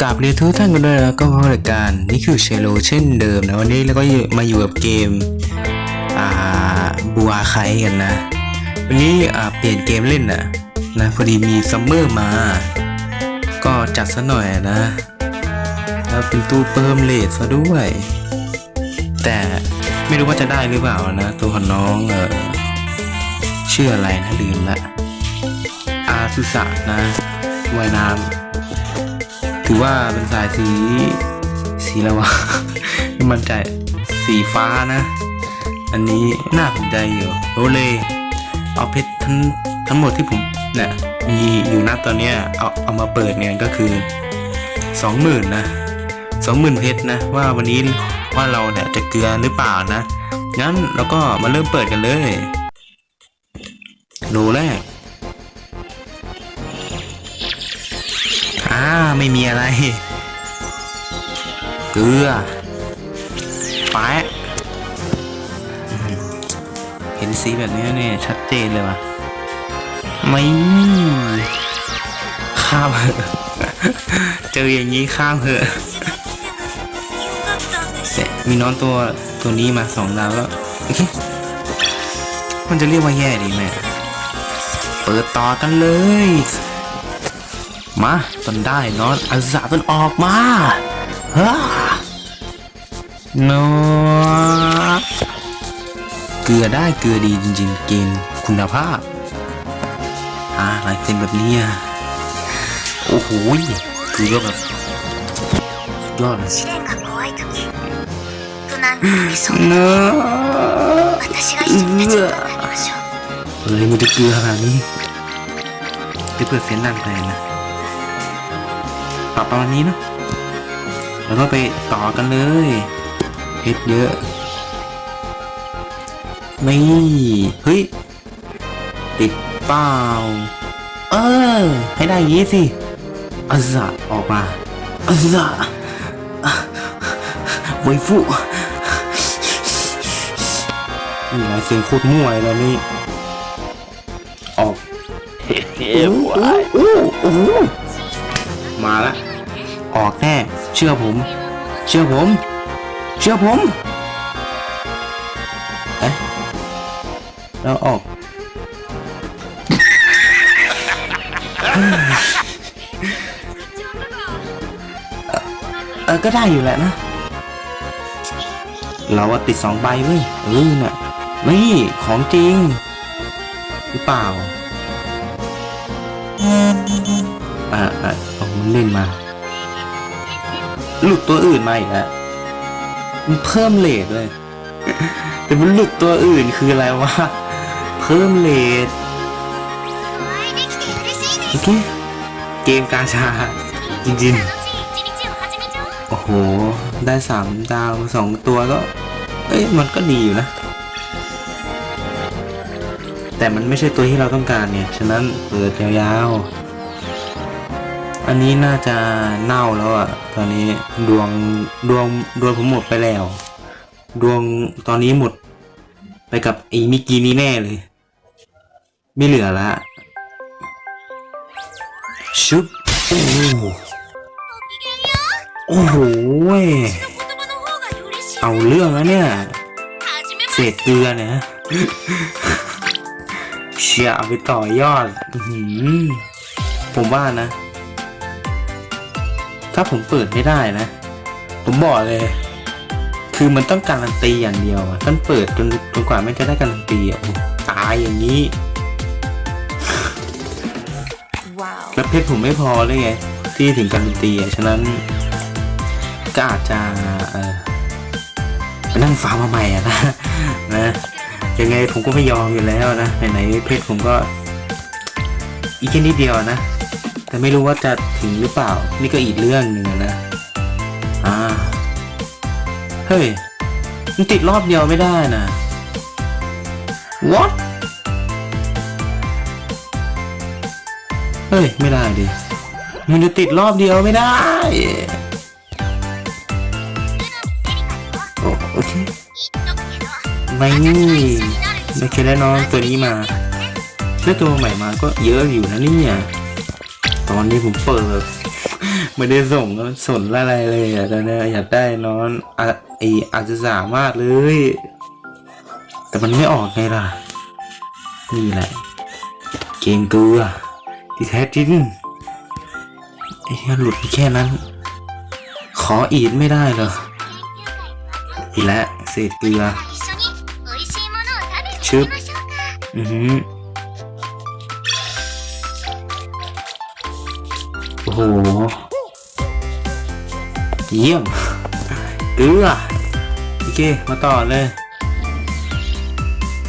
กราบเรียนทุกท่านกันด้วยนะก็พราะรายการนี่คือเชโลเช่นเดิมนะวันนี้เราก็มาอยู่กับเกมอ่าบัวไคกันนะ วันนี้อ่าเปลี่ยนเกมเล่นนะนะพอดีมีซัมเมอร์มา ก็จัดซะหน่อยนะแล้วเป็นตู้เพิ่มเลทซะด้วย แต่ไม่รู้ว่าจะได้หรือเปล่านะ ตัวของน้องเออชื่ออะไรนะลืมละอาสุสะนะว่ายน้ำ ถือว่าเป็นสายสี สีแล้ววะมันใจสีฟ้านะ อันนี้น่าสนใจอยู่โรเลเอาเพชรทั้งทั้งหมดที่ผมเนี่ยมีอยู่ณตอนเนี้ยเอาเอามาเปิดเนี่ยก็คือสองหมื่นนะสองหมื่นเพชรนะ ว่าวันนี้ว่าเราเนี่ยจะเกลือหรือเปล่านะงั้นเราก็มาเริ่มเปิดกันเลยโลแรก อ่าไม่มีอะไร เกลือแปะอื้อหือเห็นสีแบบนี้เนี่ยชัดเจนเลยว่ะ ไม่ข้ามเถอะเจออย่างนี้ข้ามเถอะแต่มีน้องตัวตัวนี้มาสองดาวแล้ว มันจะเรียกว่าแย่ดีไหม เปิดต่อกันเลย มาตนได้นอนอาสาตนออกมาฮ่านเกลือได้เกลือดีจริงๆ เกมคุณภาพอ่าลายเซ็นแบบนี้โอ้โหเกือแบบยอดเลยเนอเฮ้ยมันจะเกลือขนาดนี้จะเปิดเสียงดันไหนนะ ปรับประมาณนี้เนาะแล้วก็ไปต่อกันเลยเฮ็ดเยอะนี่เฮ้ยติดเปล่าเออ ให้ได้อยางงี้สิอาซาออกมาอาซาไวฟุนี่ลายเสียงโคตรมั่วเลยแล้วนี่ออกเอ้โอ้โอ้มาละ ออกแน่ เชื่อผม เชื่อผม เชื่อผมเอ๊ะแล้วออกเออก็ได้อยู่แหละนะ เราติดสองใบเว้ยเออน่ะนี่ของจริง หรือเปล่า อ่าอ่าเอามันเล่นมา หลุดตัวอื่นมาอีกแล้วมันเพิ่มเลทด้วย แต่มันหลุดตัวอื่นคืออะไรวะ เพิ่มเลทโอเคเกมกาชา จริงจริงโอ้โห ได้สามดาวสองตัวก็ เอ้ย มันก็ดีอยู่นะ แต่มันไม่ใช่ตัวที่เราต้องการเนี่ย ฉะนั้นเปิดยาวๆ อันนี้น่าจะเน่าแล้วอะตอนนี้ดวงดวงดวงผมหมดไปแล้ว ดวงตอนนี้หมดไปกับไอ้มิกีนี้แน่เลย ไม่เหลือละชุบโอ้โหโอ้โหเอาเรื่องแล้วเนี่ย เศษเกลือเนี่ยเชียไปต่อยอดผมว่านะ ถ้าผมเปิดไม่ได้นะ ผมบอกเลย คือมันต้องการันตีอย่างเดียวอะต้องเปิดจนจนกว่าไม่จะได้การันตีอะโอ้ตายอย่างนี้ว้าวแล้วเพชรผมไม่พอเลยไง ที่ถึงการันตีอะฉะนั้น ก็อาจจะเออไปนั่งฟาร์มมาใหม่อะนะนะยังไงผมก็ไม่ยอมอยู่แล้วนะไหนๆเพชรผมก็ อีกแค่นิดเดียวนะ แต่ไม่รู้ว่าจะถึงหรือเปล่า นี่ก็อีกเรื่องหนึ่งนะ อ่า เฮ้ย มันติดรอบเดียวไม่ได้นะ what เฮ้ย ไม่ได้ดิ มันจะติดรอบเดียวไม่ได้โอเคไม่นี่ไม่เคยได้น้องตัวนี้มา แล้วตัวใหม่มาก็เยอะอยู่นะนี่เนี่ย ตอนนี้ผมเปิดไม่ได้ส่งสนอะไรเลยอะตอนนี้อยากได้นอนอะไออาจจะสามารถเลย แต่มันไม่ออกไงล่ะ นี่แหละ เกมเกลือที่แท้จริงไอ้หลุดแค่นั้น ขออีดไม่ได้เหรออีแล้วเศษเกลือชึบอือ โห เยี่ยม เกลือ โอเค มาต่อเลย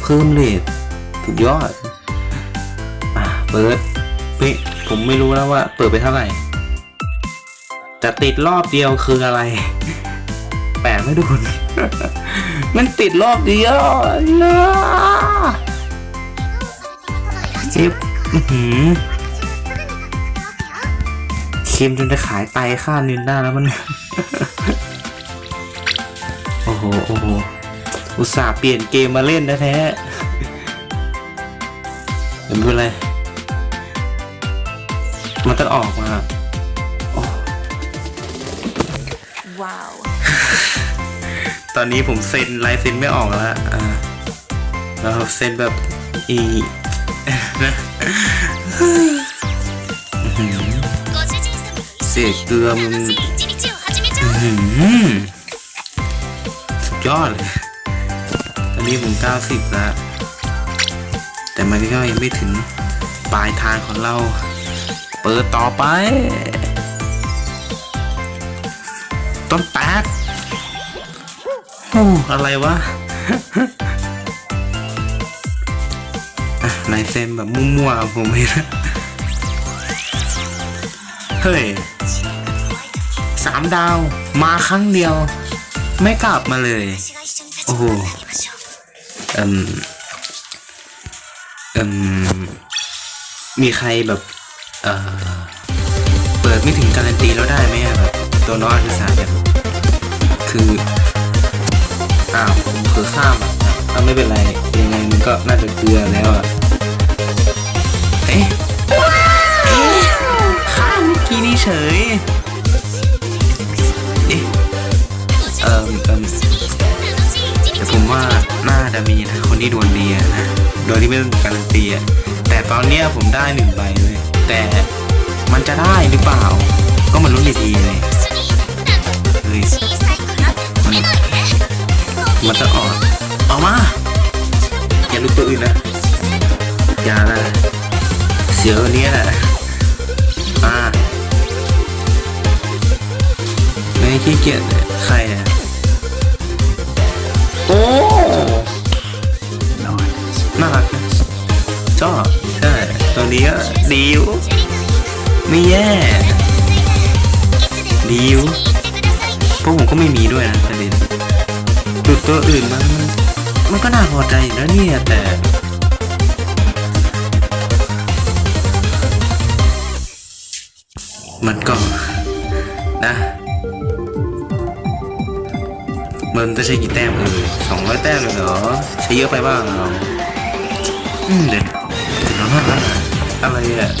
เพิ่มเลทถุกยอด อะ เปิดเฮ้ผมไม่รู้แล้วว่า เปิดไปเท่าไหร่จะติดรอบเดียวคืออะไร แปลกไม่ดูมันติดรอบเดียวเจ็บ อือหือ ค็มจนจะขายไตค่านินได้แล้วมัน โอ้โห โอ้โห อุตส่าห์เปลี่ยนเกมมาเล่นแท้ๆเดี๋ยวไม่เป็นไร มันต้องออกมาโอ้ตอนนี้ผมเซ็นลายเซ็นไม่ออกแล้วอ่าแล้วเซ็นแบบอีนะ เศษเกลือมันสุดยอดเลยตอนนี้ผม 90 แล้ว แต่มันก็ยังไม่ถึงปลายทางของเรา เปิดต่อไป ต้นแตดอู้อะไรวะลายเซ็นแบบมั่วๆผมเม่รู้เฮ้ยามดาว มาครั้งเดียว ไม่กลับมาเลย โอ้โหเอิมเอิมมีใครแบบ เอ่อเปิดไม่ถึงการันตีแล้วได้ไหมแบบตัวน้องอาริสาเนี่ยคืออ้าวผมเผอข้ามอะถ้าไม่เป็นไรยังไงมันก็น่าจะเกลือแล้วอะเอ๊ะข้ามเมื่อกี้นี่เฉย แต่ผมว่าน่าจะมีนะคนที่ดวลดีนะโดยที่ไม่ต้องการันตีอะแต่ตอนเนี้ยผมได้หนึ่งใบเลยแต่มันจะได้หรือเปล่า ก็มันลุ้นอีดีเลยเฮ้ยมันมันจะออกออกมาอย่าลุกตัวอื่นนะอย่านะเสียวเนี้แหละอ่าไม่ขี้เกียจเลยใครอะ โอ้น่ารักชอบใช่ตัวนี้ก็ดีวไม่แย่ดีวพวกผมก็ไม่มีด้วยนะประเด็นจุดตัวอื่นมันมันก็น่าพอใจนะเนี่ยแต่มันก็นะ มันจะใช้กี่แต้มเออสองร้อยแต้มเลยเหรอ ใช้เยอะไปบ้างเหรออืมเดี๋ยวเดี๋ยวนะอะไรอะ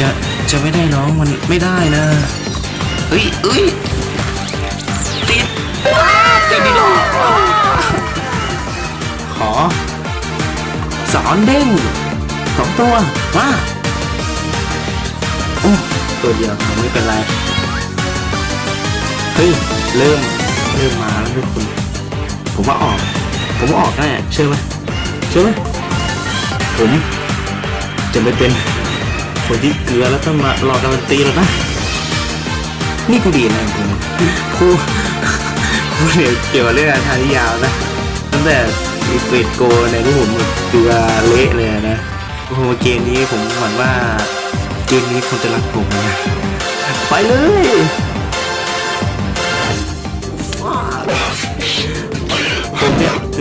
จะจะไม่ได้น้องมันไม่ได้นะเฮ้ยเอ้ยติดว้าวติดดีดอกขอ สอนเด้งสองตัวมาโอ้ตัวเดียวไม่เป็นไร เฮ้ย เริ่ม เริ่มมาแล้วทุกคนผมว่าออก ผมว่าออกแน่เชื่อไหมเชื่อไหมผมจะไม่เป็นคนที่เกลือแล้วต้องมารอการันตีแล้วนะนี่กูดีนะกูครูครูเนี่ยเกี่ยวกับเรื่องทางที่ยาวนะตั้งแต่มีเฟดโกในที่ผมเกลือเละเลยนะโอ้โหเกมนี้ผมหวังว่าเกมนี้คนจะรักผมนะไปเลย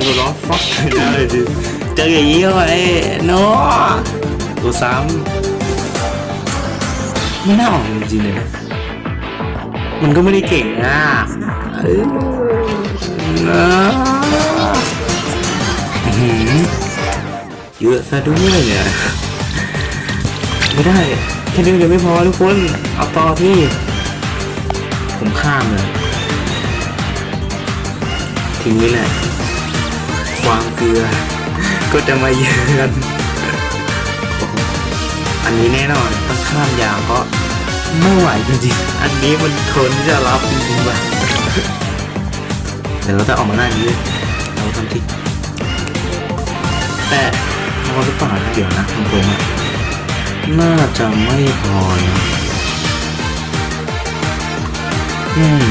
กับร้องฟ็อกเลยนะเลยดิเจออย่างนี้เข้าไปเนาะตัวซ้ำไม่น่าออกจริงๆเลยนะมันก็ไม่ได้เก่งอะเยนะอื้อหือเยอะซะด้วยเนี่ยไม่ได้แค่นี้เดียวไม่พอทุกคน เอาต่อพี่ผมข้ามเลยทีนี้แหละ ความเกลือ ก็จะมาเยือนอันนี้แน่นอนต้องข้ามยาวเพราะไม่ไหวจริงๆ อันนี้มันทนที่จะรับจริงๆว่ะเดี๋ยวเราจะออกมาหน้านี้เราทำที่แต่พอหรือเปล่าเดี๋ยวนะของผมอะน่าจะไม่พอนะอืม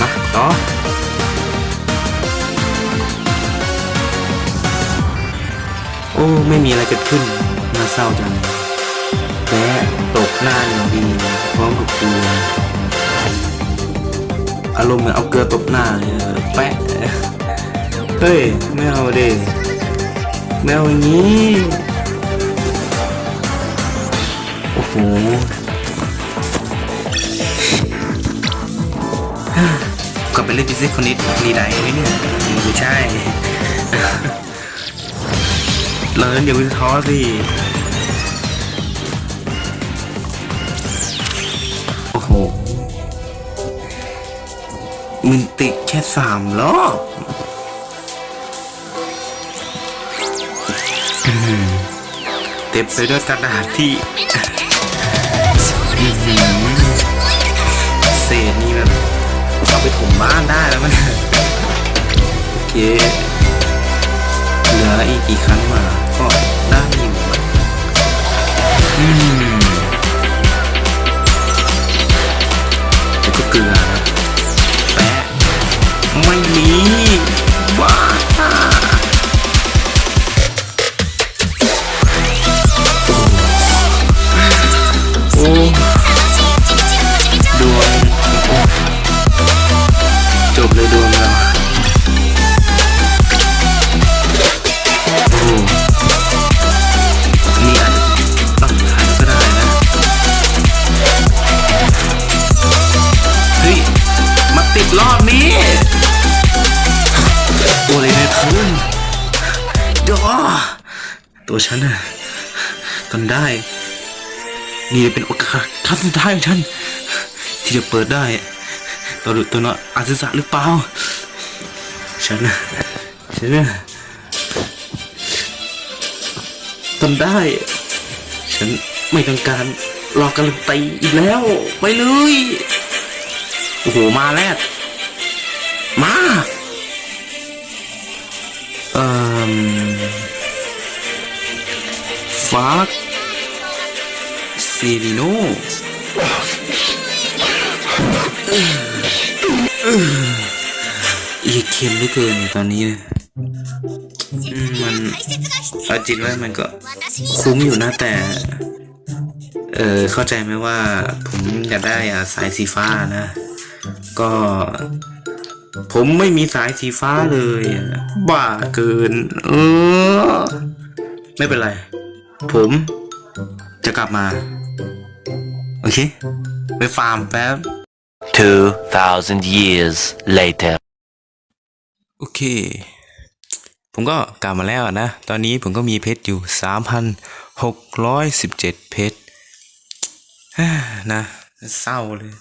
มาต่อ โอ้ ไม่มีอะไรเกิดขึ้น น่าเศร้าจังแพ้ตกหน้าอย่งดีพร้อมกับเกลืออารมณ์เหมือนเอาเกลือตบหน้าเลยแปะเฮ้ย ไม่เอาเด็ไม่เอาอย่างนี้ โอ้โหกลับไปเล่นพิซซ่คนนี้ดีได้ไหมเนี่ยไม่ใช่ เลินอย่าไปท้อสิโอ้โหมันติดแค่สามรอบเต็มไปด้วยกระดาษที่เศษนี่แบบเอาไปถมบ้านได้แล้วมันโอเคเหลืออีกกี่ครั้งมา ก็ได้อยู่อืมแล้วก็เกลือนะแปะไม่มี ตัวฉันน่ะทำได้ นี่เป็นโอกาสครั้งสุดท้ายของฉัน ที่จะเปิดได้ตัวดุตัวเนาะอาซิสะหรือเปล่า ฉันน่ะฉันน่ะทำได้ ฉันไม่ต้องการรอการันตีอีกแล้ว ไปเลย โอ้โห มาแล้ว ฟักซีริโนอีกเค็มเหลือเกินตอนนี้เนี่ยอืมมันเอาจริงแล้วมันก็คุ้มอยู่นะแต่ เออเข้าใจไหมว่าผมอยากได้อะสายสีฟ้านะ ก็ ผมไม่มีสายสีฟ้าเลยอะบ้าเกิน เออ ไม่เป็นไร ผมจะกลับมา โอเค ไปฟาร์มแป๊บ 2,000 years later. โอเค ผมก็กลับมาแล้วนะ ตอนนี้ผมก็มีเพชรอยู่ 3,617 เพชรฮ่านะเศร้าเลย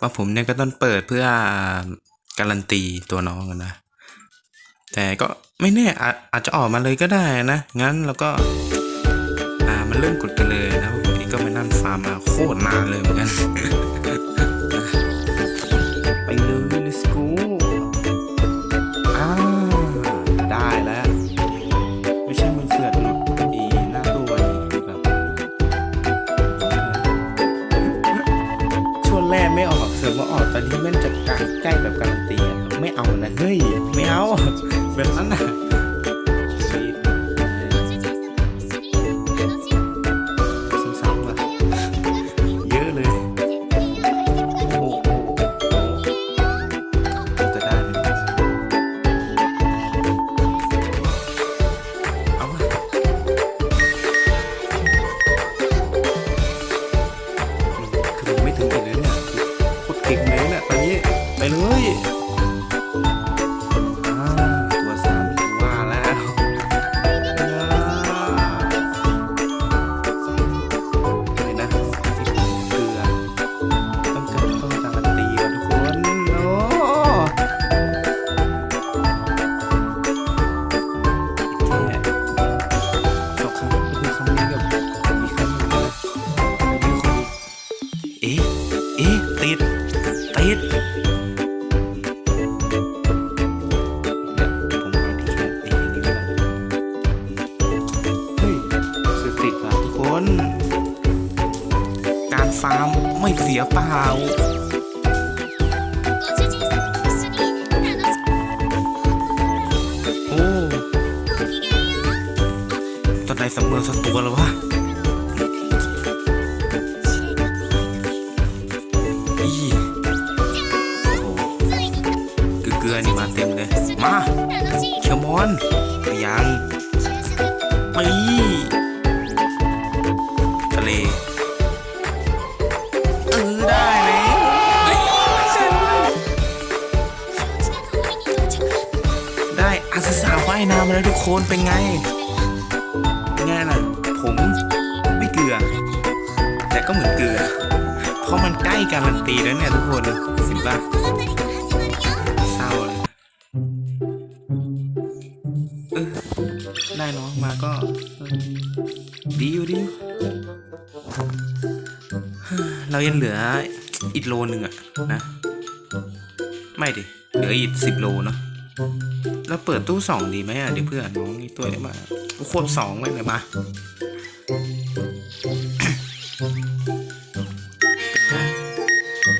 ว่าผมเนี่ยก็ต้องเปิดเพื่อการันตีตัวน้องอะนะ แต่ก็ไม่แน่อาอาจจะออกมาเลยก็ได้นะ งั้นเราก็อ่า มันเริ่มกดกันเลยนะเพราะผมเองก็มานั่งฟาร์มมาโคตรนานเลยเหมือนกันไปเลย let's go อ่าได้แล้ว ไม่ใช่มึงเสือกหลุดอีหน้าตัวนี่แบบช่วงแรกไม่ออกเสือกมาออกตอนนี้ม่งจะใกล้ใกล้แบบการันตีไม่เอานะเฮ้ยไม่เอาแบบนั้นน่ะ ได้อาสสาว่ายน้ำมาแล้วทุกคนเป็นไงไงล่ะ ผมไม่เกลือ แต่ก็เหมือนเกลือ เพราะมันใกล้การันตีแล้วเนี่ยทุกคนสิบ้าเศร้าเลยเออได้เนาะมาก็ดีอยู่ดีเรายังเหลืออีกโลหนึ่งอะนะ ไม่ดิ เหลืออีกสิบโลเนาะ เราเปิดตู้สองดีไหมอะเดี๋ยวเพื่อนน้องนี่ตัวได้มาควบสองไว้เลยมา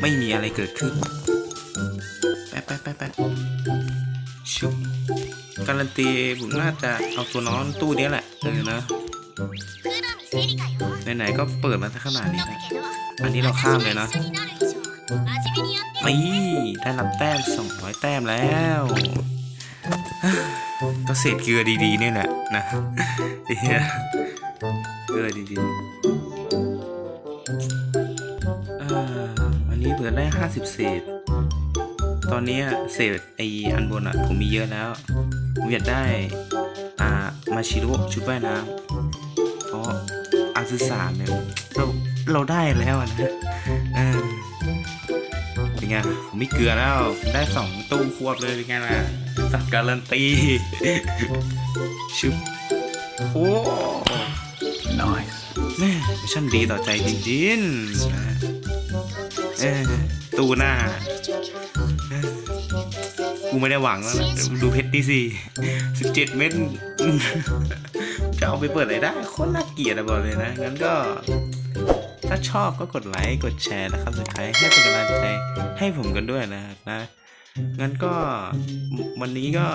ไม่มีอะไรเกิดขึ้น แป๊บแป๊บแป๊บแป๊บชุบการันตีผมน่าจะเอาตัวน้องตู้นี้แหละเออนะไหนๆก็เปิดมาขนาดนี้นะอันนี้เราข้ามเลยนะนี่ได้รับแต้มสองร้อยแต้มแล้ว ก็เศษเกลือดีๆเนี่ยแหละนะเฮียเกลือดีๆอันนี้เหลือได้ห้าสิบเศษ ตอนนี้เศษไออันบนอะผมมีเยอะแล้ว ผมอยากได้อ่ามาชิโร่ชุดว่ายน้ำเพราะอาซึสามเนี่ยเราเราได้แล้วนะเออเป็นไงผมไม่เกลือแล้ว ได้สองตู้ควบเลยเป็นไงล่ะ สัตว์การันตีชุบโอ้ Nice. แม่มิชชั่นดีต่อใจจริงๆนะเออตู้หน้าเออกูไม่ได้หวังแล้วนะดูเพชรดีสิสิบเจ็ดเม็ดจะเอาไปเปิดอะไรได้โคตรน่าเกลียดอะบอกเลยนะ งั้นก็ ถ้าชอบก็กดไลค์ กดแชร์นะครับสุดท้ายให้เป็นกำลังใจให้ผมกันด้วยนะครับนะ งั้นก็วันนี้ก็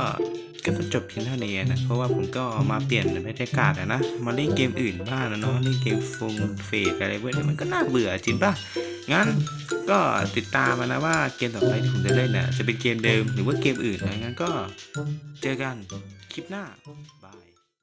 ก็ต้องจบเพียงเท่านี้นะ เพราะว่าผมก็มาเปลี่ยนบรรยากาศนะ มาเล่นเกมอื่นบ้างนะเนาะเล่นเกมฟงเฟดอะไรเว้ยมันก็น่าเบื่อจริงป่ะ งั้นก็ติดตามมานะว่าเกมต่อไปที่ผมจะเล่นน่ะจะเป็นเกมเดิมหรือว่าเกมอื่นนะงั้นก็เจอกันคลิปหน้า